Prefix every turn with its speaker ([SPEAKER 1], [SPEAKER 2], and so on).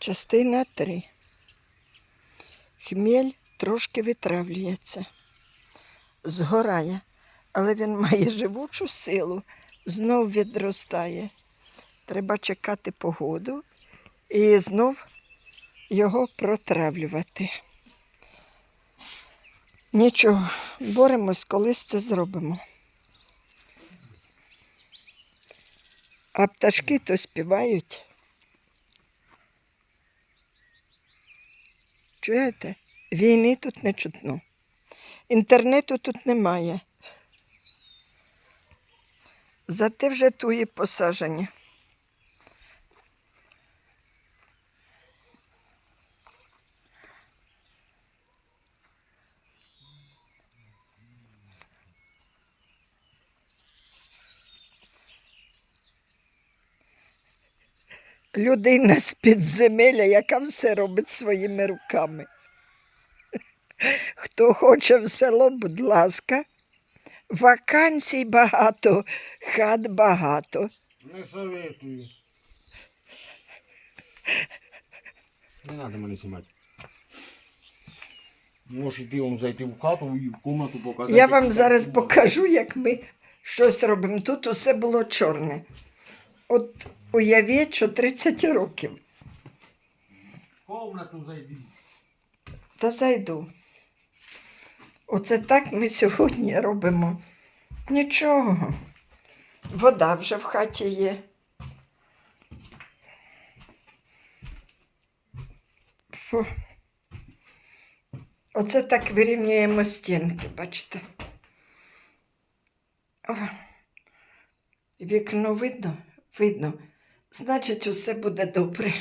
[SPEAKER 1] Частина 3. Хмель трошки витравлюється, згорає, але він має живучу силу, знов відростає. Треба чекати погоду і знов його протравлювати. Нічого, боремось, колись це зробимо. А пташки то співають. Чуєте? Війни тут не чутно. Інтернету тут немає. Зате вже туї посажені. Людина з підземелля, яка все робить своїми руками. Хто хоче в село, будь ласка, вакансій багато, хат багато.
[SPEAKER 2] Не советую. Не надо мене знімати. Можеш йти он зайти в хату і в кімнату показати.
[SPEAKER 1] Я вам зараз покажу, як ми щось робимо. Тут усе було чорне. От уявіть, що 30 років.
[SPEAKER 2] В комнату зайди.
[SPEAKER 1] Та зайду. Оце так ми сьогодні робимо. Нічого. Вода вже в хаті є. Фу. Оце так вирівнюємо стінки, бачите. О, вікно видно? Видно. Значить, усе буде добре.